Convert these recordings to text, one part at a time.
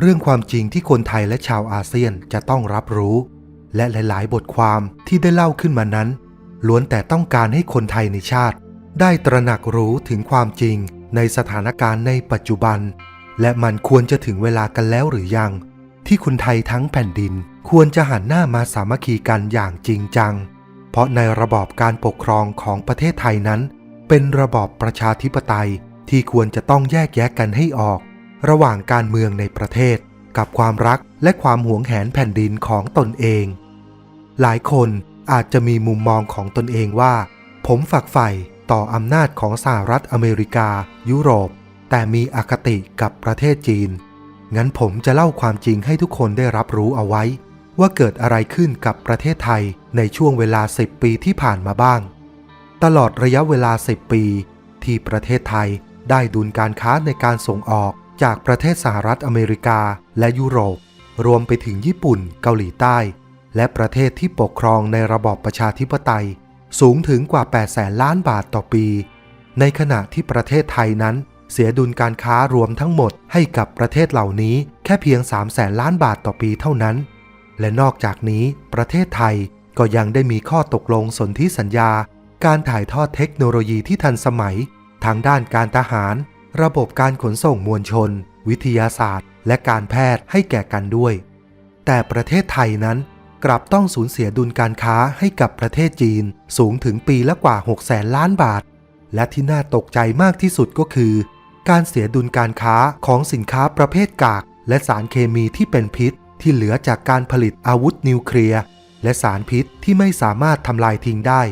เรื่องความจริงที่คนไทยและชาวอาเซียนจะต้องรับรู้ และหลาย ๆ บทความที่ได้เล่าขึ้นมานั้น ล้วนแต่ต้องการให้คนไทยในชาติ ได้ตระหนักรู้ถึงความจริงในสถานการณ์ในปัจจุบัน และมันควรจะถึงเวลากันแล้วหรือยัง ที่คนไทยทั้งแผ่นดินควรจะหันหน้ามาสามัคคีกันอย่างจริงจัง เพราะในระบอบการปกครองของประเทศไทยนั้น เป็นระบอบประชาธิปไตยที่ควรจะต้องแยกแยะกันให้ออก ระหว่างการเมืองในประเทศ กับความรักและความหวงแหนแผ่นดินของตนเอง หลายคนอาจจะมีมุมมองของตนเองว่า ผมฝักใฝ่ต่ออำนาจของสหรัฐอเมริกา ยุโรป แต่มีอคติกับประเทศจีน งั้นผมจะเล่าความจริงให้ทุกคนได้รับรู้เอาไว้ ว่าเกิดอะไรขึ้นกับประเทศไทยในช่วงเวลา 10 ปีที่ผ่านมาบ้าง ตลอดระยะเวลา 10 ปี ที่ประเทศไทยได้ดุลการค้าในการส่งออก จากประเทศสหรัฐอเมริกาและยุโรป รวมไปถึงญี่ปุ่น เกาหลีใต้ และประเทศที่ปกครองในระบอบประชาธิปไตย สูงถึงกว่า 8 แสนล้านบาทต่อปี ในขณะที่ประเทศไทยนั้น เสียดุลการค้ารวมทั้งหมดให้กับประเทศเหล่านี้แค่เพียง 3 แสนล้านบาทต่อปีเท่านั้น และนอกจากนี้ประเทศไทยก็ยังได้มีข้อตกลงสนธิสัญญา การถ่ายทอดเทคโนโลยีที่ทันสมัย ทางด้านการทหาร ระบบการขนส่งมวลชน วิทยาศาสตร์ และการแพทย์ให้แก่กันด้วย แต่ประเทศไทยนั้นกลับต้องสูญเสียดุลการค้าให้กับประเทศจีนสูงถึงปีละกว่า6แสนล้านบาท และที่น่าตกใจมากที่สุดก็คือ การเสียดุลการค้าของสินค้าประเภทกาก และสารเคมีที่เป็นพิษ ที่เหลือจากการผลิตอาวุธนิวเคลียร์และสารพิษที่ไม่สามารถทำลายทิ้งได้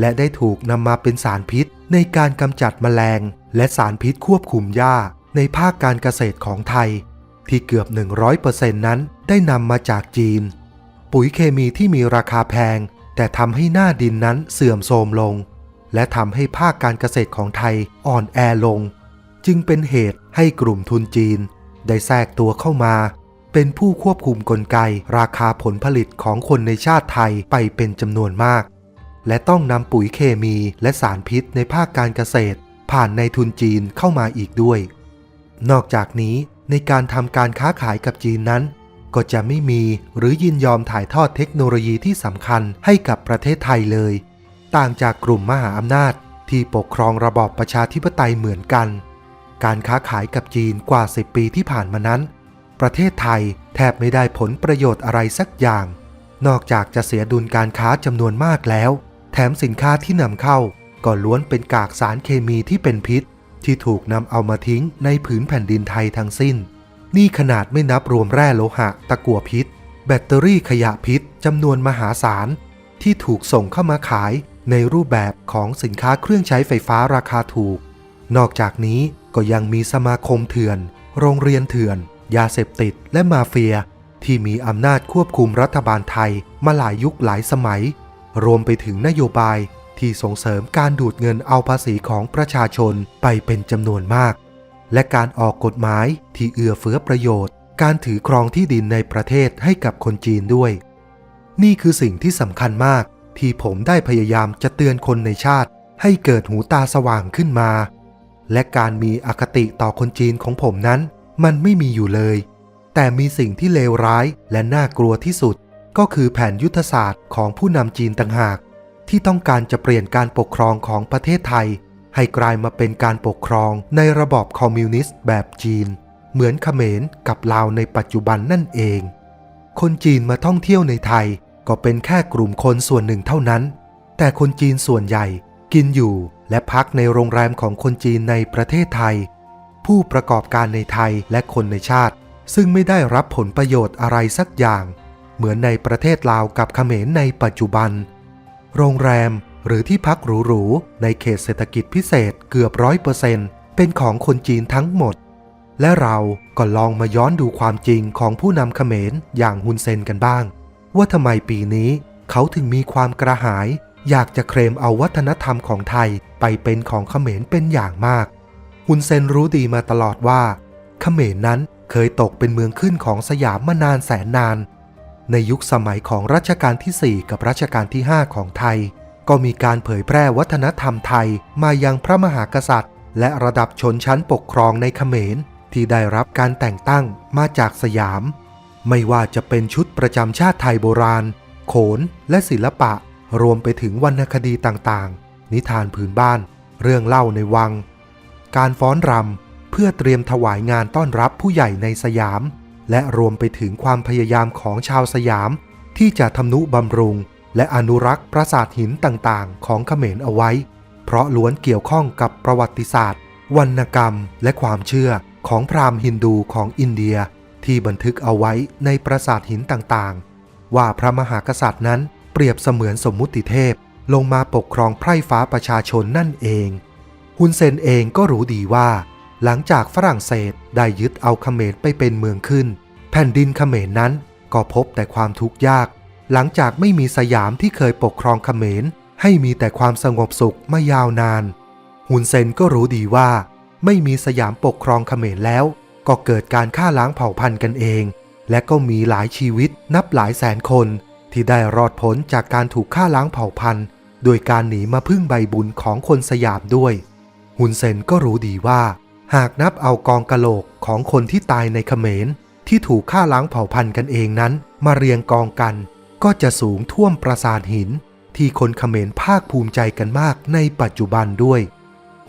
และได้ถูกนำมาเป็นสารพิษในการกำจัดแมลง และสารพิษควบคุมหญ้าในภาคการเกษตรของไทย ที่เกือบ 100%นั้นได้นำมาจากจีน ปุ๋ยเคมีที่มีราคาแพง แต่ทำให้หน้าดินนั้นเสื่อมโทรมลง และทำให้ภาคการเกษตรของไทยอ่อนแอลง จึงเป็นเหตุให้กลุ่มทุนจีน ได้แทรกตัวเข้ามา เป็นผู้ควบคุมกลไกราคาผลผลิตของคนในชาติไทยไปเป็นจำนวนมากและต้องนำปุ๋ยเคมีและสารพิษในภาคการเกษตร ผ่านในทุนจีนเข้ามาอีกด้วย นอกจากนี้ในการทำการค้าขายกับจีนนั้น ก็จะไม่มีหรือยินยอมถ่ายทอดเทคโนโลยีที่สำคัญให้กับประเทศไทยเลย ต่างจากกลุ่มมหาอำนาจที่ปกครองระบอบประชาธิปไตยเหมือนกัน การค้าขายกับจีนกว่า 10 ปีที่ผ่านมานั้น ประเทศไทยแทบไม่ได้ผลประโยชน์อะไรสักอย่าง นอกจากจะเสียดุลการค้าจำนวนมากแล้ว แถมสินค้าที่นำเข้า ก็ล้วนเป็นกากสารเคมีที่เป็นพิษ ที่ถูกนำเอามาทิ้งในผืนแผ่นดินไทยทั้งสิ้น นี่ขนาดไม่นับรวมแร่โลหะ ตะกั่วพิษ แบตเตอรี่ขยะพิษจำนวนมหาศาล ที่ถูกส่งเข้ามาขายในรูปแบบของสินค้าเครื่องใช้ไฟฟ้าราคาถูก นอกจากนี้ก็ยังมีสมาคมเถื่อน โรงเรียนเถื่อน ยาเสพติดและมาเฟีย ที่มีอำนาจควบคุมรัฐบาลไทยมาหลายยุคหลายสมัย รวมไปถึงนโยบาย ที่ส่งเสริมการดูดเงินเอาภาษีของประชาชนไปเป็นจำนวนมาก และการออกกฎหมายที่เอื้อเฟื้อประโยชน์ การถือครองที่ดินในประเทศให้กับคนจีนด้วย นี่คือสิ่งที่สำคัญมากที่ผมได้พยายามจะเตือนคนในชาติ ให้เกิดหูตาสว่างขึ้นมา และการมีอคติต่อคนจีนของผมนั้น มันไม่มีอยู่เลย แต่มีสิ่งที่เลวร้ายและน่ากลัวที่สุด ก็คือแผนยุทธศาสตร์ของผู้นำจีนต่างหาก ที่ต้องการจะเปลี่ยนการปกครองของประเทศไทย ให้กลายมาเป็นการปกครองในระบอบคอมมิวนิสต์แบบจีน เหมือนเขมรกับลาวในปัจจุบันนั่นเอง คนจีนมาท่องเที่ยวในไทยก็เป็นแค่กลุ่มคนส่วนหนึ่งเท่านั้น แต่คนจีนส่วนใหญ่กินอยู่และพักในโรงแรมของคนจีนในประเทศไทย ผู้ประกอบการในไทยและคนในชาติ ซึ่งไม่ได้รับผลประโยชน์อะไรสักอย่าง เหมือนในประเทศลาวกับเขมรในปัจจุบัน โรงแรม หรือที่พักหรูๆ ในเขตเศรษฐกิจพิเศษเกือบร้อยเปอร์เซ็นต์เป็นของคนจีนทั้งหมด และเราก็ลองมาย้อนดูความจริงของผู้นำเขมรอย่างฮุนเซนกันบ้าง ว่าทำไมปีนี้เขาถึงมีความกระหาย อยากจะเคลมเอาวัฒนธรรมของไทยไปเป็นของเขมรเป็นอย่างมากฮุนเซนรู้ดีมาตลอดว่าเขมรนั้นเคยตกเป็นเมืองขึ้นของสยามมานานแสนนาน ในยุคสมัยของรัชกาลที่ 4 กับรัชกาลที่ 5 ของไทย ก็มีการเผยแพร่วัฒนธรรมไทยมายังพระมหากษัตริย์ และระดับชนชั้นปกครองในเขมร ที่ได้รับการแต่งตั้งมาจากสยาม ไม่ว่าจะเป็นชุดประจำชาติไทยโบราณ โขนและศิลปะ รวมไปถึงวรรณคดีต่างๆ นิทานพื้นบ้าน เรื่องเล่าในวัง การฟ้อนรำเพื่อเตรียมถวายงานต้อนรับผู้ใหญ่ในสยาม และรวมไปถึงความพยายามของชาวสยาม ที่จะทำนุบำรุง และอนุรักษ์ปราสาทหินต่างๆ ของเขมรเอาไว้ เพราะล้วนเกี่ยวข้องกับประวัติศาสตร์ วรรณกรรม และความเชื่อของพราหมณ์ฮินดูของอินเดีย ที่บันทึกเอาไว้ในปราสาทหินต่างๆ ว่าพระมหากษัตริย์นั้นเปรียบเสมือนสมมุติเทพ ลงมาปกครองไพร่ฟ้าประชาชนนั่นเอง ฮุนเซนเองก็รู้ดีว่า หลังจากฝรั่งเศสได้ยึดเอาเขมรไปเป็นเมืองขึ้น แผ่นดินเขมรนั้นก็พบแต่ความทุกข์ยาก หลังจากไม่มีสยามที่เคยปกครองเขมร ให้มีแต่ความสงบสุขมายาวนานฮุนเซนก็รู้ดีว่า ไม่มีสยามปกครองเขมรแล้ว ก็เกิดการฆ่าล้างเผ่าพันธุ์กันเอง และก็มีหลายชีวิตนับหลายแสนคน ที่ได้รอดพ้นจากการถูกฆ่าล้างเผ่าพันธุ์ โดยการหนีมาพึ่งใบบุญของคนสยามด้วยฮุนเซนก็รู้ดีว่า หากนับเอากองกะโหลกของคนที่ตายในเขมร ที่ถูกฆ่าล้างเผ่าพันธุ์กันเองนั้น มาเรียงกองกัน ก็จะสูงท่วมปราสาทหิน ที่คนเขมรภาคภูมิใจกันมากในปัจจุบันด้วย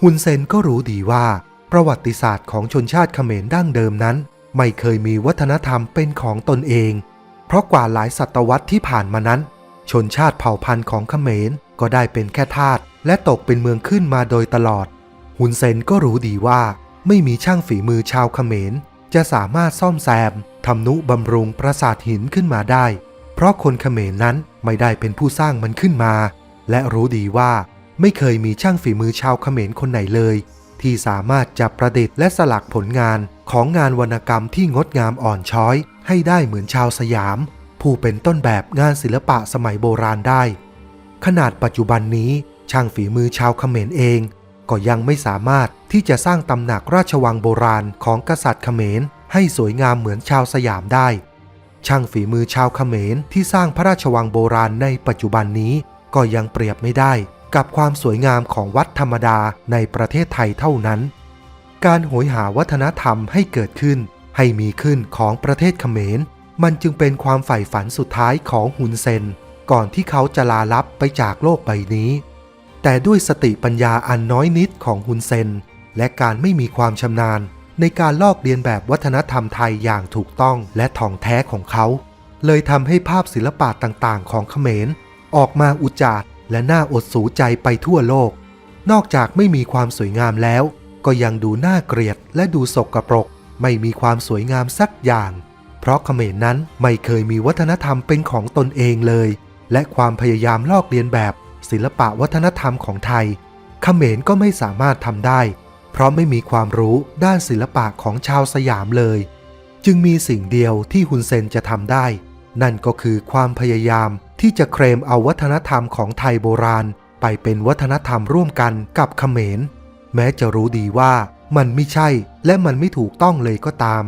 ฮุนเซนก็รู้ดีว่า ประวัติศาสตร์ของชนชาติเขมรดั้งเดิมนั้น ไม่เคยมีวัฒนธรรมเป็นของตนเอง เพราะกว่าหลายศตวรรษที่ผ่านมานั้น ชนชาติเผ่าพันธุ์ของเขมรก็ได้เป็นแค่ทาสและตกเป็นเมืองขึ้นมาโดยตลอด ฮุนเซนก็รู้ดีว่า ไม่มีช่างฝีมือชาวเขมร จะสามารถซ่อมแซมทำนุบำรุงปราสาทหินขึ้นมาได้ เพราะคนเขมรนั้นไม่ได้เป็นผู้สร้างมันขึ้นมา และรู้ดีว่าไม่เคยมีช่างฝีมือชาวเขมรคนไหนเลย ที่สามารถจะประดิษฐ์และสลักผลงานของงานวรรณกรรมที่งดงามอ่อนช้อย ให้ได้เหมือนชาวสยาม ผู้เป็นต้นแบบงานศิลปะสมัยโบราณได้ ขนาดปัจจุบันนี้ช่างฝีมือชาวเขมรเอง ก็ยังไม่สามารถที่จะสร้างตำหนักราชวังโบราณของกษัตริย์เขมร ให้สวยงามเหมือนชาวสยามได้ ช่างฝีมือชาวเขมรที่สร้างพระราชวังโบราณในปัจจุบันนี้ ก็ยังเปรียบไม่ได้กับความสวยงามของวัดธรรมดาในประเทศไทยเท่านั้น การโหยหาวัฒนธรรมให้เกิดขึ้น ให้มีขึ้นของประเทศเขมร มันจึงเป็นความใฝ่ฝันสุดท้ายของฮุนเซน ก่อนที่เขาจะลาลับไปจากโลกใบนี้ แต่ด้วยสติปัญญาอันน้อยนิดของฮุนเซน และการไม่มีความชำนาญ ในการลอกเลียนแบบวัฒนธรรมไทยอย่างถูกต้องและถ่องแท้ของเขา เลยทำให้ภาพศิลปะต่างๆ ของเขมร ออกมาอุจาดและน่าอดสูใจไปทั่วโลก นอกจากไม่มีความสวยงามแล้ว ก็ยังดูน่าเกลียดและดูสกรปรก ไม่มีความสวยงามสักอย่าง เพราะเขมรนั้นไม่เคยมีวัฒนธรรมเป็นของตนเองเลย และความพยายามลอกเลียนแบบ ศิลปะวัฒนธรรมของไทยเขมรก็ไม่สามารถทำได้ เพราะไม่มีความรู้ด้านศิลปะของชาวสยามเลย จึงมีสิ่งเดียวที่ฮุนเซนจะทำได้ นั่นก็คือความพยายามที่จะเคลมเอาวัฒนธรรมของไทยโบราณ ไปเป็นวัฒนธรรมร่วมกันกับเขมร แม้จะรู้ดีว่ามันไม่ใช่และมันไม่ถูกต้องเลยก็ตาม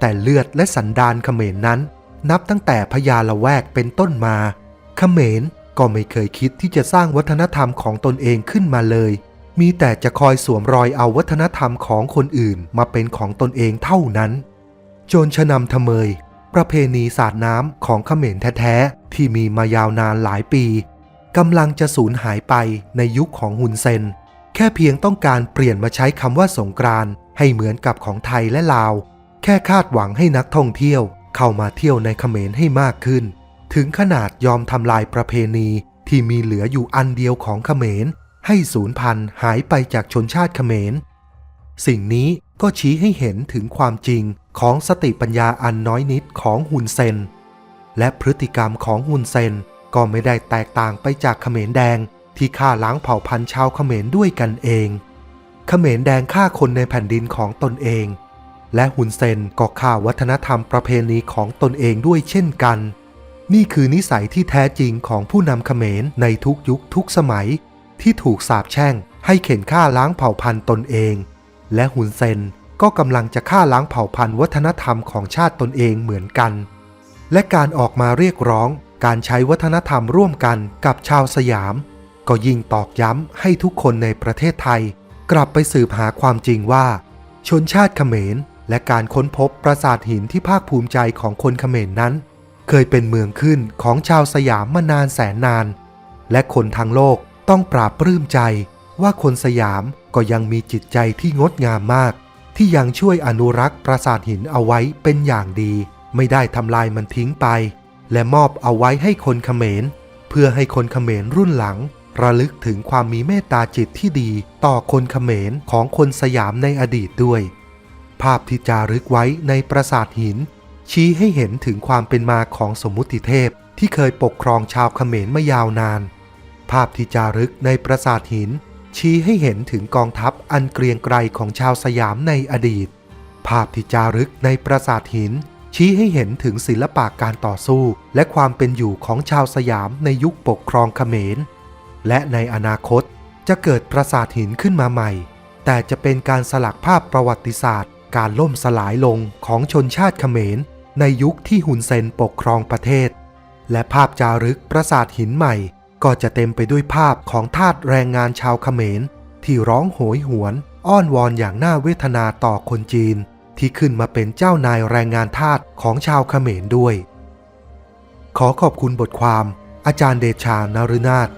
แต่เลือดและสันดานเขมรนั้น นับตั้งแต่พญาละแวกเป็นต้นมา เขมร ก็ไม่เคยคิดที่จะสร้างวัฒนธรรมของตนเองขึ้นมาเลย มีแต่จะคอยสวมรอยเอาวัฒนธรรมของคนอื่นมาเป็นของตนเองเท่านั้น โจรชนำทเมย ประเพณีสาดน้ำของเขมรแท้ๆ ที่มีมายาวนานหลายปีกำลังจะสูญหายไปในยุคของฮุนเซน แค่เพียงต้องการเปลี่ยนมาใช้คำว่าสงกรานให้เหมือนกับของไทยและลาว แค่คาดหวังให้นักท่องเที่ยวเข้ามาเที่ยวในเขมรให้มากขึ้น ถึงขนาดยอมทำลายประเพณีที่มีเหลืออยู่อันเดียวของเขมร ให้สูญพันธุ์หายไปจากชนชาติเขมร สิ่งนี้ก็ชี้ให้เห็นถึงความจริงของสติปัญญาอันน้อยนิดของฮุนเซน และพฤติกรรมของฮุนเซนก็ไม่ได้แตกต่างไปจากเขมรแดงที่ฆ่าล้างเผ่าพันธุ์ชาวเขมรด้วยกันเอง เขมรแดงฆ่าคนในแผ่นดินของตนเอง และฮุนเซนก็ฆ่าวัฒนธรรมประเพณีของตนเองด้วยเช่นกัน นี่คือนิสัยที่แท้จริงของผู้นำเขมรในทุกยุคทุกสมัย ที่ถูกสาปแช่ง ให้เข็นฆ่าล้างเผ่าพันธุ์ตนเอง และฮุนเซนก็กำลังจะฆ่าล้างเผ่าพันธุ์วัฒนธรรมของชาติตนเองเหมือนกัน และการออกมาเรียกร้องการใช้วัฒนธรรมร่วมกันกับชาวสยาม ก็ยิ่งตอกย้ำให้ทุกคนในประเทศไทย กลับไปสืบหาความจริงว่า ชนชาติเขมร และการค้นพบปราสาทหินที่ภาคภูมิใจของคนเขมรนั้น เคยเป็นเมืองขึ้นของชาวสยามมานานแสนนาน และคนทั้งโลกต้องปราบปลื้มใจว่าคนสยามก็ยังมีจิตใจที่งดงามมาก ที่ยังช่วยอนุรักษ์ปราสาทหินเอาไว้เป็นอย่างดี ไม่ได้ทำลายมันทิ้งไป และมอบเอาไว้ให้คนเขมร เพื่อให้คนเขมรรุ่นหลัง ระลึกถึงความมีเมตตาจิตที่ดีต่อคนเขมรของคนสยามในอดีตด้วย ภาพที่จารึกไว้ในปราสาทหิน ชี้ให้เห็นถึงความเป็นมาของสมมุติเทพที่เคยปกครองชาวเขมรมายาวนาน ภาพที่จารึกในปราสาทหิน ชี้ให้เห็นถึงกองทัพอันเกรียงไกรของชาวสยามในอดีต ภาพที่จารึกในปราสาทหิน ชี้ให้เห็นถึงศิลปะการต่อสู้ และความเป็นอยู่ของชาวสยามในยุคปกครองเขมร และในอนาคตจะเกิดปราสาทหินขึ้นมาใหม่ แต่จะเป็นการสลักภาพประวัติศาสตร์ การล่มสลายลงของชนชาติเขมร ในยุคที่ฮุนเซนปกครองประเทศ และภาพจารึกปราสาทหินใหม่ ก็จะเต็มไปด้วยภาพของทาสแรงงานชาวเขมร ที่ร้องโหยหวน อ้อนวอนอย่างน่าเวทนาต่อคนจีน ที่ขึ้นมาเป็นเจ้านายแรงงานทาสของชาวเขมรด้วย ขอขอบคุณบทความ อาจารย์เดชานฤนาถ